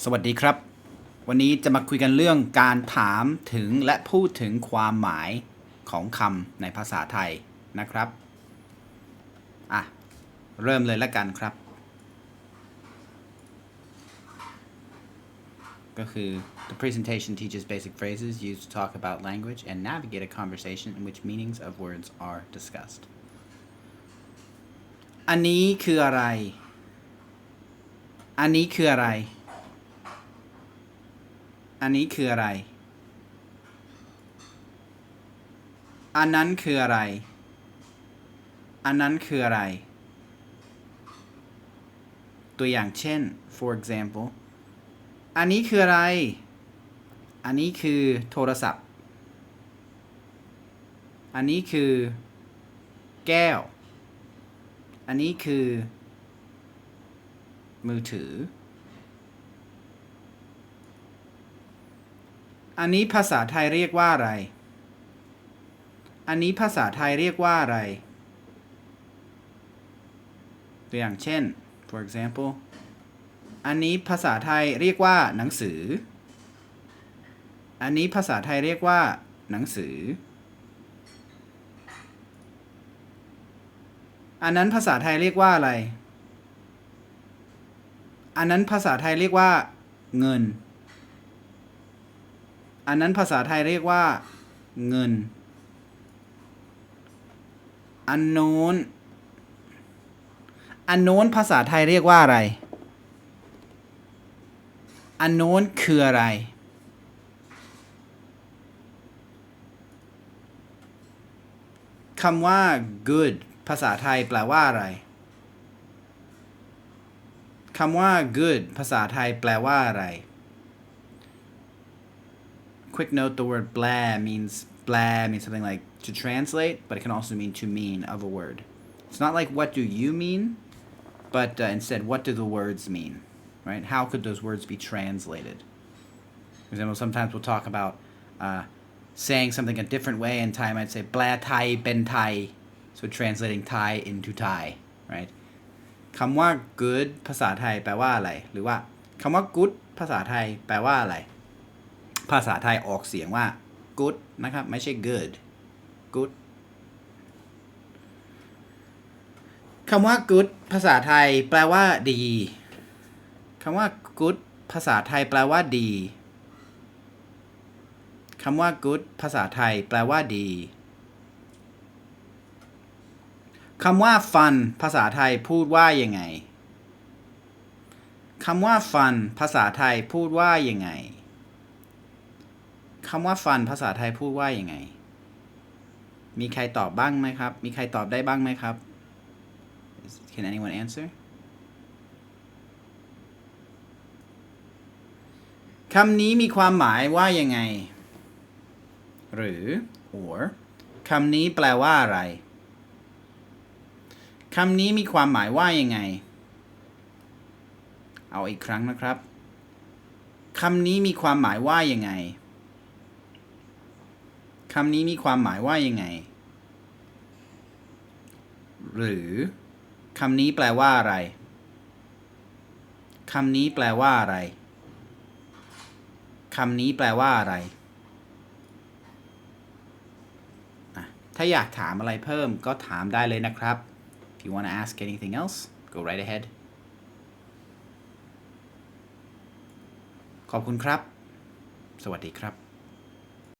สวัสดีครับ วันนี้จะมาคุยกันเรื่องการถามถึงและพูดถึงความหมายของคำในภาษาไทยนะครับ อะ เริ่มเลยแล้วกันครับ ก็คือ the presentation teaches basic phrases used to talk about language and navigate a conversation in which meanings of words are discussed อันนี้คืออะไร อันนี้คืออะไร อันนี้คืออะไร อันนั้นคืออะไร อันนั้นคืออะไร ตัวอย่างเช่น for example อันนี้คืออะไร อันนี้คือโทรศัพท์ อันนี้คือแก้ว อันนี้คือ มือถือ อันนี้ภาษาไทยเรียกว่าอะไร อันนี้ภาษาไทยเรียกว่าอะไร ตัวอย่างเช่น for example อันนี้ภาษาไทยเรียกว่าหนังสือ อันนี้ภาษาไทยเรียกว่า หนังสือ อันนั้นภาษาไทยเรียกว่าอะไร อันนั้นภาษาไทยเรียกว่า เงิน อันนั้นภาษาไทยเรียกว่า เงิน อันโน้น อันโน้นภาษาไทยเรียกว่าอะไร อันโน้นคืออะไร คำว่า good ภาษาไทยแปลว่าอะไร คำว่า good ภาษาไทยแปลว่าอะไร quick note the word blah means blah means something like to translate but it can also mean to mean of a word it's not like what do you mean but uh, instead what do the words mean right how could those words be translated for example sometimes we'll talk about uh, saying something a different way in Thai might say blah Thai ben Thai so translating Thai into Thai right คำว่า good ภาษาไทยแปลว่าอะไร หรือว่าคำว่า good ภาษาไทยแปลว่าอะไร ภาษาไทยออกเสียงว่า good นะครับ ไม่ใช่ good good คำว่า good ภาษาไทยแปลว่าดี คำว่า good ภาษาไทยแปลว่าดี คำว่า good ภาษาไทยแปลว่าดี คำว่า fun ภาษาไทยพูดว่ายังไง คำว่า fun ภาษาไทยพูดว่ายังไง คำว่า fun ภาษาไทยพูดว่ายังไง มีใครตอบบ้างไหมครับ มีใครตอบได้บ้างไหมครับ Can anyone answer คำนี้มีความหมายว่ายังไง หรือ or คำนี้แปลว่าอะไร คำนี้มีความหมายว่ายังไง เอาอีกครั้งนะครับ คำนี้มีความหมายว่ายังไง คำนี้มีความหมายว่ายังไง หรือคำนี้แปลว่าอะไรคำนี้แปลว่าอะไรคำนี้แปลว่าอะไร ถ้าอยากถามอะไรเพิ่มก็ถามได้เลยนะครับ If you want to ask anything else go right ahead ขอบคุณครับ สวัสดีครับ